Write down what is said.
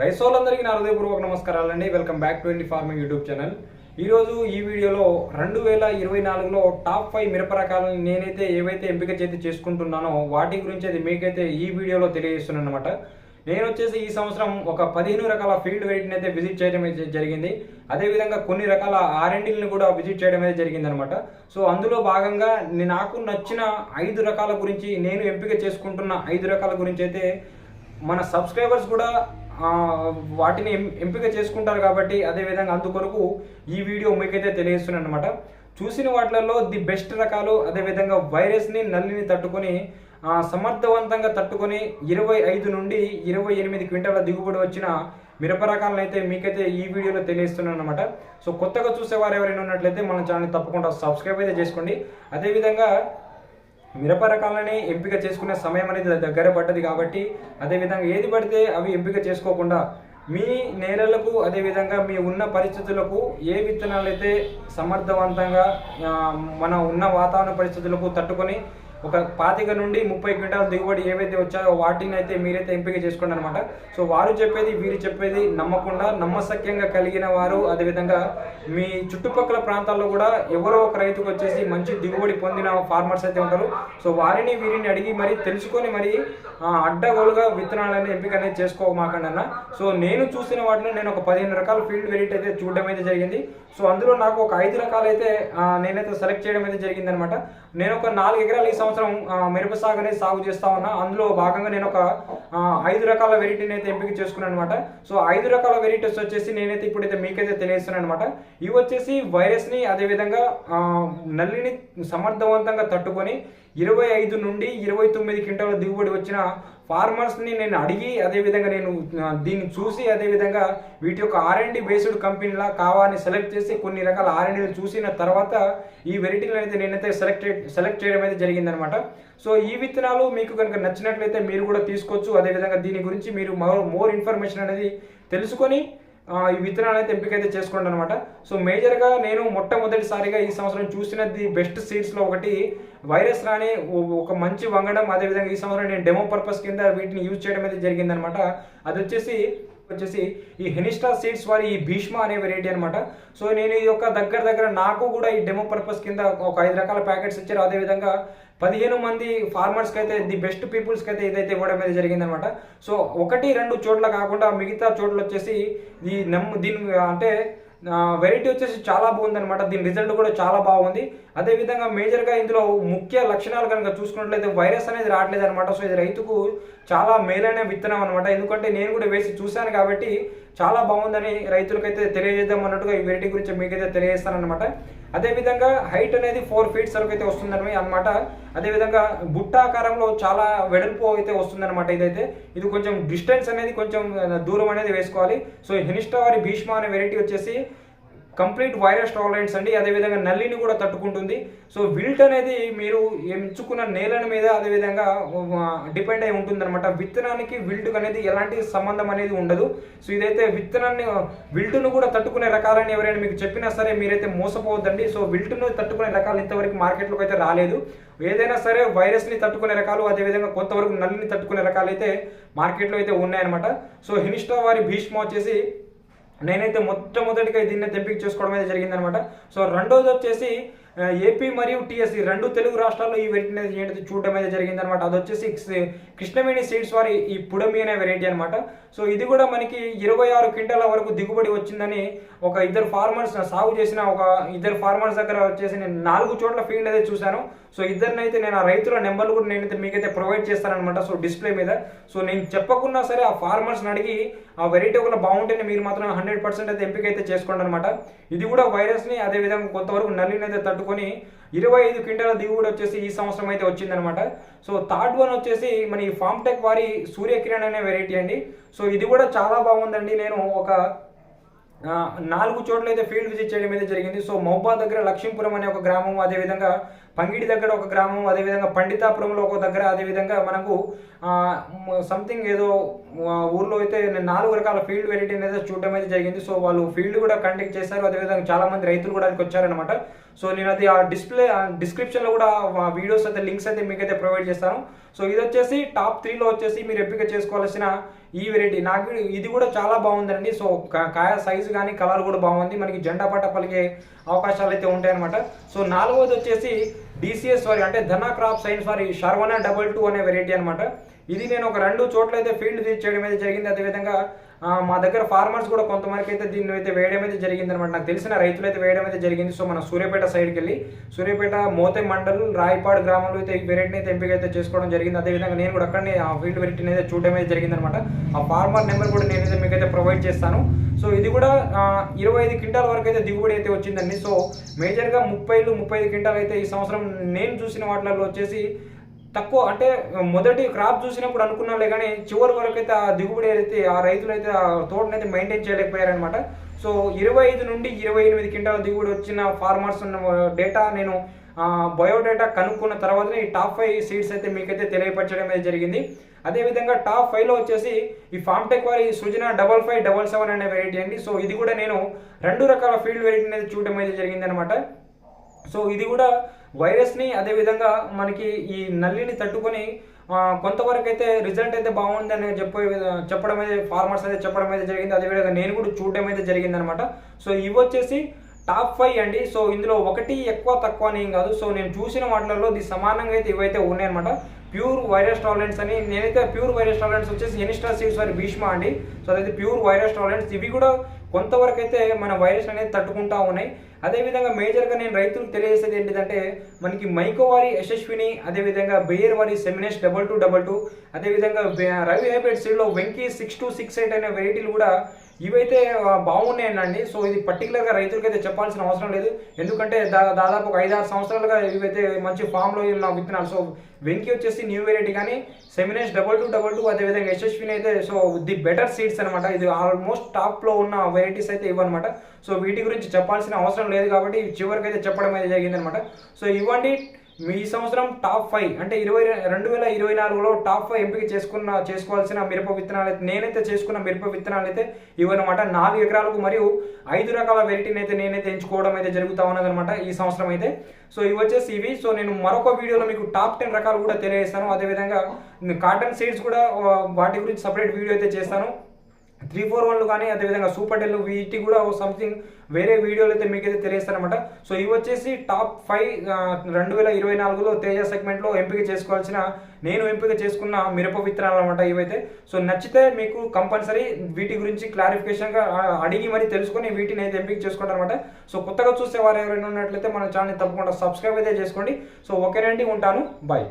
రైసోలందరికీ నా హృదయపూర్వక నమస్కారాలండి. వెల్కమ్ బ్యాక్ టు ఎన్ని ఫార్మింగ్ యూట్యూబ్ ఛానల్ ఈరోజు ఈ వీడియోలో రెండు వేల ఇరవై నాలుగులో టాప్ ఫైవ్ మిరప రకాలను నేనైతే ఏవైతే ఎంపిక చేతి చేసుకుంటున్నానో వాటి గురించి అది మీకైతే ఈ వీడియోలో తెలియజేస్తున్నాను అనమాట నేను వచ్చేసి ఈ సంవత్సరం ఒక పదిహేను రకాల ఫీల్డ్ వెరైటీని అయితే విజిట్ చేయడం అయితే జరిగింది. అదేవిధంగా కొన్ని రకాల ఆర్ఎండీలను కూడా విజిట్ చేయడం అయితే జరిగింది అనమాట సో అందులో భాగంగా నాకు నచ్చిన ఐదు రకాల గురించి నేను ఎంపిక చేసుకుంటున్న ఐదు రకాల గురించి అయితే మన సబ్స్క్రైబర్స్ కూడా వాటిని ఎంపిక చేసుకుంటారు కాబట్టి అదేవిధంగా అందుకొరకు ఈ వీడియో మీకైతే తెలియజేస్తున్నాను అనమాట చూసిన వాటిలలో ది బెస్ట్ రకాలు అదేవిధంగా వైరస్ని నల్లిని తట్టుకొని సమర్థవంతంగా తట్టుకొని ఇరవై ఐదు నుండి ఇరవై ఎనిమిది క్వింటాల దిగుబడి వచ్చిన మిరప రకాలను అయితే మీకైతే ఈ వీడియోలో తెలియజేస్తున్నాను అనమాట సో కొత్తగా చూసేవారు ఎవరైనా ఉన్నట్లయితే మన ఛానల్ తప్పకుండా సబ్స్క్రైబ్ అయితే చేసుకోండి. అదేవిధంగా మిరప రకాలని ఎంపిక చేసుకునే సమయం అనేది దగ్గర పడ్డది కాబట్టి అదేవిధంగా ఏది పడితే అవి ఎంపిక చేసుకోకుండా మీ నేలలకు అదేవిధంగా మీ ఉన్న పరిస్థితులకు ఏ విత్తనాలు అయితే సమర్థవంతంగా మన ఉన్న వాతావరణ పరిస్థితులకు తట్టుకొని ఒక పాతిక నుండి ముప్పై క్వింటాల దిగుబడి ఏవైతే వచ్చాయో వాటిని అయితే మీరైతే ఎంపిక చేసుకోండి అనమాట సో వారు చెప్పేది వీరు చెప్పేది నమ్మకుండా నమ్మసక్యంగా కలిగిన వారు అదేవిధంగా మీ చుట్టుపక్కల ప్రాంతాల్లో కూడా ఎవరో ఒక రైతుకు వచ్చేసి మంచి దిగుబడి పొందిన ఫార్మర్స్ అయితే ఉంటారు. సో వారిని వీరిని అడిగి మరి తెలుసుకొని మరి అడ్డగోలుగా విత్తనాలని ఎంపిక అనేది చేసుకోమాకండి అన్న. సో నేను చూసిన వాటిలో నేను ఒక పదిహేను రకాల ఫీల్డ్ వెరైటీ అయితే చూడడం అయితే జరిగింది. సో అందులో నాకు ఒక ఐదు రకాలు అయితే నేనైతే సెలెక్ట్ చేయడం అయితే జరిగింది అనమాట నేను ఒక నాలుగు ఎకరాలు ఈ సంవత్సరం మిరప సాగు అనేది సాగు చేస్తా ఉన్నా. అందులో భాగంగా నేను ఒక ఐదు రకాల వెరైటీని అయితే ఎంపిక చేసుకున్నాను అనమాట సో ఐదు రకాల వెరైటీస్ వచ్చేసి నేనైతే ఇప్పుడైతే మీకైతే తెలియజేస్తున్నాను అనమాట ఇవి వచ్చేసి వైరస్ని అదేవిధంగా నల్లిని సమర్థవంతంగా తట్టుకొని ఇరవై ఐదు నుండి ఇరవై తొమ్మిది క్వింటాల దిగుబడి వచ్చిన ఫార్మర్స్ని నేను అడిగి అదేవిధంగా నేను దీన్ని చూసి అదేవిధంగా వీటి యొక్క ఆర్ఎండి బేస్డ్ కంపెనీలా కావాలని సెలెక్ట్ చేసి కొన్ని రకాల ఆర్ఎండీలు చూసిన తర్వాత ఈ వెరైటీలను అయితే నేనైతే సెలెక్ట్ సెలెక్ట్ చేయడం అయితే జరిగిందనమాట. సో ఈ విత్తనాలు మీకు కనుక నచ్చినట్లయితే మీరు కూడా తీసుకోవచ్చు. అదేవిధంగా దీని గురించి మీరు మోర్ మోర్ ఇన్ఫర్మేషన్ అనేది తెలుసుకొని ఈ విత్తనాలు అయితే ఎంపిక అయితే చేసుకోండి అనమాట సో మేజర్గా నేను మొట్టమొదటిసారిగా ఈ సంవత్సరం చూసినది బెస్ట్ సీడ్స్లో ఒకటి. వైరస్ రాని ఒక మంచి వంగడం అదేవిధంగా ఈ సంవత్సరం నేను డెమో పర్పస్ కింద వీటిని యూజ్ చేయడం అయితే జరిగిందనమాట అది వచ్చేసి వచ్చేసి ఈ హెనిస్టా సీడ్స్ వారి ఈ భీష్మ అనే వెరైటీ అనమాట సో నేను ఈ యొక్క దగ్గర దగ్గర నాకు కూడా ఈ డెమో పర్పస్ కింద ఒక ఐదు రకాల ప్యాకెట్స్ ఇచ్చారు. అదేవిధంగా పదిహేను మంది ఫార్మర్స్కి అయితే ది బెస్ట్ పీపుల్స్కి అయితే ఇదైతే ఇవ్వడం అయితే జరిగిందనమాట. సో ఒకటి రెండు చోట్ల కాకుండా మిగతా చోట్ల వచ్చేసి ఈ నమ్ము దీని అంటే వెరైటీ వచ్చేసి చాలా బాగుందనమాట. దీని రిజల్ట్ కూడా చాలా బాగుంది. అదేవిధంగా మేజర్గా ఇందులో ముఖ్య లక్షణాలు కనుక చూసుకున్నట్లయితే వైరస్ అనేది రావట్లేదు అనమాట సో ఇది రైతుకు చాలా మేలైన విత్తనం అనమాట. ఎందుకంటే నేను కూడా వేసి చూశాను కాబట్టి చాలా బాగుందని రైతులకైతే తెలియజేద్దాం అన్నట్టుగా ఈ వెరైటీ గురించి మీకైతే తెలియజేస్తానమాట అదేవిధంగా హైట్ అనేది ఫోర్ ఫీట్స్ వరకు అయితే వస్తుందని అనమాట అదేవిధంగా బుట్టాకారంలో చాలా వెడల్పు అయితే వస్తుందన్నమాట ఇదైతే. ఇది కొంచెం డిస్టెన్స్ అనేది కొంచెం దూరం అనేది వేసుకోవాలి. సో హినిస్టా వారి భీష్మ అనే వెరైటీ వచ్చేసి కంప్లీట్ వైరస్ టాలరెన్స్ అండి. అదేవిధంగా నల్లిని కూడా తట్టుకుంటుంది. సో విల్ట్ అనేది మీరు ఎంచుకున్న నేలని మీద అదేవిధంగా డిపెండ్ అయి ఉంటుందన్నమాట. విత్తనానికి విల్ట్ అనేది ఎలాంటి సంబంధం అనేది ఉండదు. సో ఇదైతే విత్తనాన్ని విల్టును కూడా తట్టుకునే రకాలని ఎవరైనా మీకు చెప్పినా సరే మీరైతే మోసపోవద్దండి. సో విల్టును తట్టుకునే రకాలు ఇంతవరకు మార్కెట్లోకి అయితే రాలేదు. ఏదైనా సరే వైరస్ని తట్టుకునే రకాలు అదేవిధంగా కొంతవరకు నల్లిని తట్టుకునే రకాలు అయితే మార్కెట్లో అయితే ఉన్నాయన్నమాట. సో హినిస్టా వారి భీష్మ వచ్చేసి నేనైతే మొట్టమొదటిగా దీన్ని ఎంపిక చేసుకోవడం అయితే జరిగిందనమాట. సో రెండోది వచ్చేసి ఏపీ మరియు టిఎస్సి రెండు తెలుగు రాష్ట్రాల్లో ఈ వెరైటీ అనేది ఏంటది చూడడం అయితే జరిగిందనమాట అది వచ్చేసి కృష్ణవేణి సీడ్స్ వారి ఈ పుడమి అనే వెరైటీ అనమాట సో ఇది కూడా మనకి ఇరవై ఆరు క్వింటాల వరకు దిగుబడి వచ్చిందని ఒక ఇద్దరు ఫార్మర్స్ సాగు చేసిన ఒక ఇద్దరు ఫార్మర్స్ దగ్గర వచ్చేసి నేను నాలుగు చోట్ల ఫీల్డ్ అయితే చూశాను. సో ఇద్దరినైతే అయితే నేను ఆ రైతుల నెంబర్లు కూడా నేనైతే మీకైతే ప్రొవైడ్ చేస్తానమాట సో డిస్ప్లే మీద. సో నేను చెప్పకున్నా సరే ఆ ఫార్మర్స్ని అడిగి ఆ వెరైటీ ఒకటి బాగుంటేనే మీరు మాత్రం హండ్రెడ్ పర్సెంట్ అయితే ఎంపిక అయితే చేసుకోండి అనమాట ఇది కూడా వైరస్ని అదేవిధంగా కొంతవరకు నల్లిని అయితే తట్టుకొని ఇరవై ఐదు క్వింటాల దిగుబడి వచ్చేసి ఈ సంవత్సరం అయితే వచ్చిందనమాట. సో థర్డ్ వన్ వచ్చేసి మన ఈ ఫామ్టెక్ వారి సూర్యకిరణ్ అనే వెరైటీ అండి. సో ఇది కూడా చాలా బాగుందండి. నేను ఒక నాలుగు చోట్ల అయితే ఫీల్డ్ విజిట్ చేయడం అయితే జరిగింది. సో మౌబా దగ్గర లక్ష్మీపురం అనే ఒక గ్రామం అదేవిధంగా పంగిడి దగ్గర ఒక గ్రామం అదేవిధంగా పండితాపురంలో ఒక దగ్గర అదేవిధంగా మనకు సంథింగ్ ఏదో ఊర్లో అయితే నాలుగు రకాల ఫీల్డ్ వెరైటీ అయితే చూడడం అయితే జరిగింది. సో వాళ్ళు ఫీల్డ్ కూడా కండక్ట్ చేశారు. అదేవిధంగా చాలామంది రైతులు కూడా అదికి వచ్చారనమాట సో నేను అది ఆ డిస్ప్లే డిస్క్రిప్షన్లో కూడా వీడియోస్ అయితే లింక్స్ అయితే మీకైతే ప్రొవైడ్ చేస్తాను. సో ఇది వచ్చేసి టాప్ త్రీలో వచ్చేసి మీరు ఎంపిక చేసుకోవాల్సిన ఈ వెరైటీ నాకు ఇది కూడా చాలా బాగుందండి. సో కా- కాయ సైజు కానీ కలర్ కూడా బాగుంది. మనకి జెండా పట్ట పలికే అవకాశాలు అయితే ఉంటాయన్నమాట. సో నాలుగవది వచ్చేసి డిసిఎస్ వారి అంటే ధనా క్రాప్ సైన్స్ వారి షర్వనా డబల్ టూ అనే వెరైటీ అనమాట ఇది నేను ఒక రెండు చోట్ల అయితే ఫీల్డ్ విజిట్ చేయడం అయితే జరిగింది. అదేవిధంగా మా దగ్గర ఫార్మర్స్ కూడా కొంతమందికి అయితే దీన్ని అయితే వేయడం అయితే జరిగింది అనమాట నాకు తెలిసిన రైతులు అయితే వేయడం అయితే జరిగింది. సో మన సూర్యాపేట సైడ్కి వెళ్ళి సూర్యాపేట మోతే మండల్ రాయపాడు గ్రామంలో అయితే ఈ వెరైటీని అయితే ఎంపిక అయితే చేసుకోవడం జరిగింది. అదేవిధంగా నేను కూడా అక్కడనే ఆ ఫీల్డ్ వెరైటీని అయితే చూడడం అయితే జరిగింది అనమాట ఆ ఫార్మర్ నెంబర్ కూడా నేనైతే మీకు అయితే ప్రొవైడ్ చేస్తాను. సో ఇది కూడా ఇరవై ఐదు క్వింటాల వరకు అయితే దిగుబడి అయితే వచ్చిందండి. సో మేజర్గా ముప్పైలు ముప్పై ఐదు క్వింటాలు అయితే ఈ సంవత్సరం నేను చూసిన వాటిలలో వచ్చేసి తక్కువ అంటే మొదటి క్రాప్ చూసినప్పుడు అనుకున్నాలే కానీ చివరి వరకు అయితే ఆ దిగుబడి అయితే ఆ రైతులు అయితే ఆ తోటని అయితే మెయింటైన్ చేయలేకపోయారనమాట సో ఇరవై ఐదు నుండి ఇరవై ఎనిమిది క్వింటాల దిగుబడి వచ్చిన ఫార్మర్స్ ఉన్న డేటా నేను బయోడేటా కనుక్కున్న తర్వాతనే ఈ టాప్ ఫైవ్ సీడ్స్ అయితే మీకైతే తెలియపరచడం అయితే జరిగింది. అదేవిధంగా టాప్ ఫైవ్లో వచ్చేసి ఈ ఫామ్ టెక్ వారి సృజన డబల్ ఫైవ్ డబల్ సెవెన్ అనే వెరైటీ అండి. సో ఇది కూడా నేను రెండు రకాల ఫీల్డ్ వెరైటీ అనేది చూడడం అయితే జరిగింది అనమాట సో ఇది కూడా వైరస్ని అదేవిధంగా మనకి ఈ నల్లిని తట్టుకొని కొంతవరకు అయితే రిజల్ట్ అయితే బాగుంది అని చెప్పే చెప్పడం అయితే ఫార్మర్స్ అయితే చెప్పడం అయితే జరిగింది. అదేవిధంగా నేను కూడా చూడడం అయితే జరిగింది అనమాట సో ఇవి వచ్చేసి టాప్ ఫైవ్ అండి. సో ఇందులో ఒకటి ఎక్కువ తక్కువ అని ఏం కాదు. సో నేను చూసిన వాటిలలో ఇది సమానంగా అయితే ఇవైతే ఉన్నాయన్నమాట. ప్యూర్ వైరస్ టాలరెన్స్ అని నేనైతే ప్యూర్ వైరస్ టాలరెన్స్ వచ్చేసి ఎనిస్టా సీడ్స్ వారి భీష్మ అండి. సో అదైతే ప్యూర్ వైరస్ టాలరెన్స్ ఇవి కూడా కొంతవరకు అయితే మన వైరస్ అనేది తట్టుకుంటా ఉన్నాయి. అదేవిధంగా మేజర్గా నేను రైతులకు తెలియజేసేది ఏంటిదంటే మనకి మైకో వారి యశస్విని అదేవిధంగా బేయర్ వారి సెమినేష్ డబల్ టూ డబల్ టూ అదేవిధంగా రవి హైబ్రిడ్ సీడ్లో Venky six two six eight అనే వెరైటీలు కూడా ఇవైతే బాగున్నాయండి సో ఇది పర్టికులర్గా రైతులకి అయితే చెప్పాల్సిన అవసరం లేదు. ఎందుకంటే దా దాదాపు ఒక ఐదారు సంవత్సరాలుగా ఇవైతే మంచి ఫామ్లో ఉన్న విత్తనాలు. సో వెంకీ వచ్చేసి న్యూ వెరైటీ కానీ Seminis double two double two అదేవిధంగా యశస్విని అయితే సో ది బెటర్ సీడ్స్ అనమాట ఇది ఆల్మోస్ట్ టాప్లో ఉన్న వెరైటీస్ అయితే ఇవ్వనమాట సో వీటి గురించి చెప్పాల్సిన అవసరం లేదు కాబట్టి చివరికైతే చివరికి అయితే చెప్పడం అయితే జరిగిందనమాట సో ఇవ్వండి. మీ ఈ సంవత్సరం టాప్ ఫైవ్ అంటే ఇరవై రెండు వేల ఇరవై నాలుగులో టాప్ ఫైవ్ ఎంపిక చేసుకున్న చేసుకోవాల్సిన మిరప విత్తనాలు అయితే నేనైతే చేసుకున్న మిరప విత్తనాలు అయితే ఇవన్నమాట నాలుగు ఎకరాలకు మరియు ఐదు రకాల వెరైటీని అయితే నేనైతే ఎంచుకోవడం అయితే జరుగుతా ఉన్నదనమాట ఈ సంవత్సరం అయితే. సో ఇవి వచ్చేసి ఇవి. సో నేను మరొక వీడియోలో మీకు టాప్ టెన్ రకాలు కూడా తెలియజేస్తాను. అదేవిధంగా కాటన్ సీడ్స్ కూడా వాటి గురించి సపరేట్ వీడియో అయితే చేస్తాను. త్రీ ఫోర్ వన్లు కానీ అదేవిధంగా సూపర్ టెల్ వీటి కూడా సంథింగ్ వేరే వీడియోలు అయితే మీకైతే తెలియస్తారనమాట సో ఇవి వచ్చేసి టాప్ ఫైవ్ రెండు వేల ఇరవై నాలుగులో తేజ సెగ్మెంట్లో ఎంపిక చేసుకోవాల్సిన నేను ఎంపిక చేసుకున్న మిరప విత్తనాలు అనమాట ఇవైతే. సో నచ్చితే మీకు కంపల్సరీ వీటి గురించి క్లారిఫికేషన్గా అడిగి మరి తెలుసుకొని వీటిని అయితే ఎంపిక చేసుకుంటారనమాట సో కొత్తగా చూసే వారు ఎవరైనా ఉన్నట్లయితే మన ఛానల్ తప్పకుండా సబ్స్క్రైబ్ అయితే చేసుకోండి. సో ఓకేనండి ఉంటాను. బాయ్